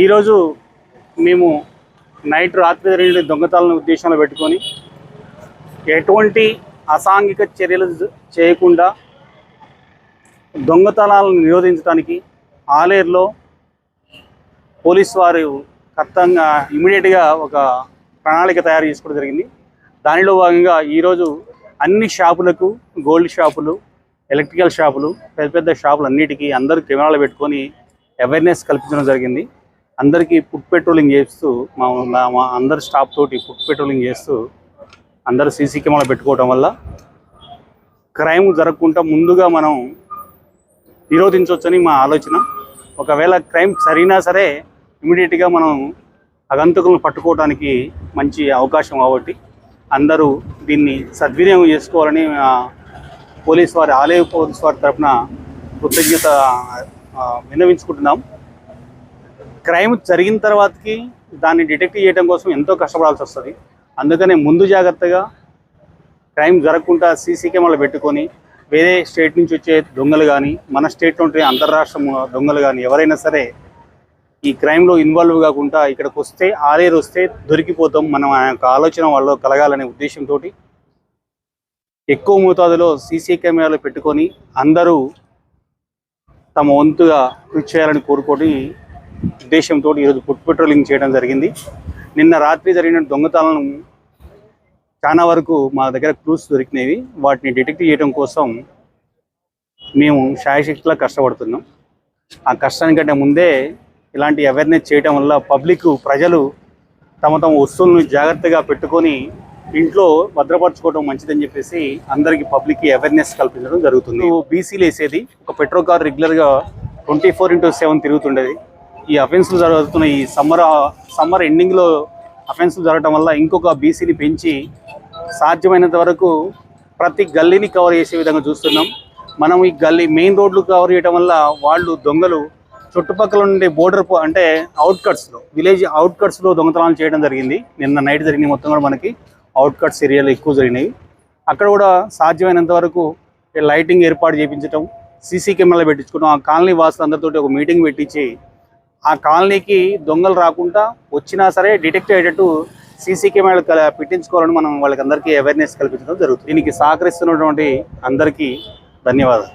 ఈరోజు మేము నైట్ రాత్రి జరిగిన దొంగతనాలను ఉద్దేశంలో పెట్టుకొని ఎటువంటి అసాంఘిక చర్యలు చేయకుండా దొంగతనాలను నిరోధించడానికి ఆలేరులో పోలీస్ వారు కర్తంగా ఇమీడియట్గా ఒక ప్రణాళిక తయారు చేసుకోవడం జరిగింది. దానిలో భాగంగా ఈరోజు అన్ని షాపులకు గోల్డ్ షాపులు ఎలక్ట్రికల్ షాపులు పెద్ద పెద్ద షాపులు అన్నిటికీ అందరూ కెమెరాలు పెట్టుకొని అవేర్నెస్ కల్పించడం జరిగింది. అందరికీ ఫుడ్ పెట్రోలింగ్ చేస్తూ మా మా- అందరి స్టాఫ్ తోటి ఫుడ్ పెట్రోలింగ్ చేస్తూ అందరూ సీసీ కెమెరాలు పెట్టుకోవటం వల్ల క్రైమ్ జరగకుండా ముందుగా మనం నిరోధించవచ్చని మా ఆలోచన. ఒకవేళ క్రైమ్ జరిగినా సరే ఇమీడియట్గా మనం అగంతకులను పట్టుకోవడానికి మంచి అవకాశం కాబట్టి అందరూ దీన్ని సద్వినియోగం చేసుకోవాలని పోలీస్ వారి ఆలయ పోలీస్ వారి తరఫున కృతజ్ఞత ఆ, విన్నవించుకుంటున్నాం. క్రైమ్ జరిగిన తర్వాతకి దాన్ని డిటెక్ట్ చేయడం కోసం ఎంతో కష్టపడాల్సి వస్తుంది. అందుకనే ముందు జాగ్రత్తగా క్రైమ్ జరగకుండా సీసీ కెమెరాలు పెట్టుకొని వేరే స్టేట్ నుంచి వచ్చే దొంగలు కానీ మన స్టేట్లో ఉంటే అంతర్రాష్ట్ర దొంగలు కానీ ఎవరైనా సరే ఈ క్రైమ్లో ఇన్వాల్వ్ కాకుండా ఇక్కడికి వస్తే ఆలేరు వస్తే దొరికిపోతాం. మనం ఆ యొక్క ఆలోచన వాళ్ళు కలగాలనే ఉద్దేశంతో ఎక్కువ మోతాదులో సీసీ కెమెరాలు పెట్టుకొని అందరూ తమ వంతుగా కృషి చేయాలని కోరుకొని ఉద్దేశంతో ఈరోజు ఫుడ్ పెట్రోలింగ్ చేయడం జరిగింది. నిన్న రాత్రి జరిగిన దొంగతనాలను చాలా వరకు మా దగ్గర క్లూస్ దొరికినవి. వాటిని డిటెక్ట్ చేయడం కోసం మేము శాయశక్తిలా కష్టపడుతున్నాం. ఆ కష్టానికంటే ముందే ఇలాంటి అవేర్నెస్ చేయడం వల్ల పబ్లిక్ ప్రజలు తమ తమ వస్తువులను జాగ్రత్తగా పెట్టుకొని ఇంట్లో భద్రపరచుకోవడం మంచిదని చెప్పేసి అందరికీ పబ్లిక్కి అవేర్నెస్ కల్పించడం జరుగుతుంది. బీసీలు వేసేది ఒక పెట్రోల్ కార్ రెగ్యులర్గా ట్వంటీ ఫోర్ ఇంటూ సెవెన్ తిరుగుతుండేది. ఈ అఫెన్స్లు జరుగుతున్న ఈ సమ్మర్ సమ్మర్ ఎండింగ్లో అఫెన్స్లు జరగడం వల్ల ఇంకొక బీసీని పెంచి సాధ్యమైనంత వరకు ప్రతి గల్లీని కవర్ చేసే విధంగా చూస్తున్నాం. మనం ఈ గల్లీ మెయిన్ రోడ్లు కవర్ చేయడం వల్ల వాళ్ళు దొంగలు చుట్టుపక్కల ఉండే బోర్డర్ అంటే అవుట్కట్స్లో విలేజ్ అవుట్కట్స్లో దొంగతనాలు చేయడం జరిగింది. నిన్న నైట్ జరిగిన మొత్తం కూడా మనకి. అవుట్కట్స్ ఏరియాలో ఎక్కువ జరిగినాయి. అక్కడ కూడా సాధ్యమైనంత వరకు లైటింగ్ ఏర్పాటు చేయించడం సీసీ కెమెరాలు పెట్టించుకోవడం ఆ కాలనీ వాసులు అందరితోటి ఒక మీటింగ్ పెట్టించి ఆ కాలనీకి దొంగలు రాకుండా వచ్చినా సరే డిటెక్ట్ అయ్యేటట్టు సీసీ కెమెరాలు కల- పెట్టించుకోవాలని మనం వాళ్ళకి అందరికీ అవేర్నెస్ కల్పించడం జరుగుతుంది. దీనికి సహకరిస్తున్నటువంటి అందరికీ ధన్యవాదాలు.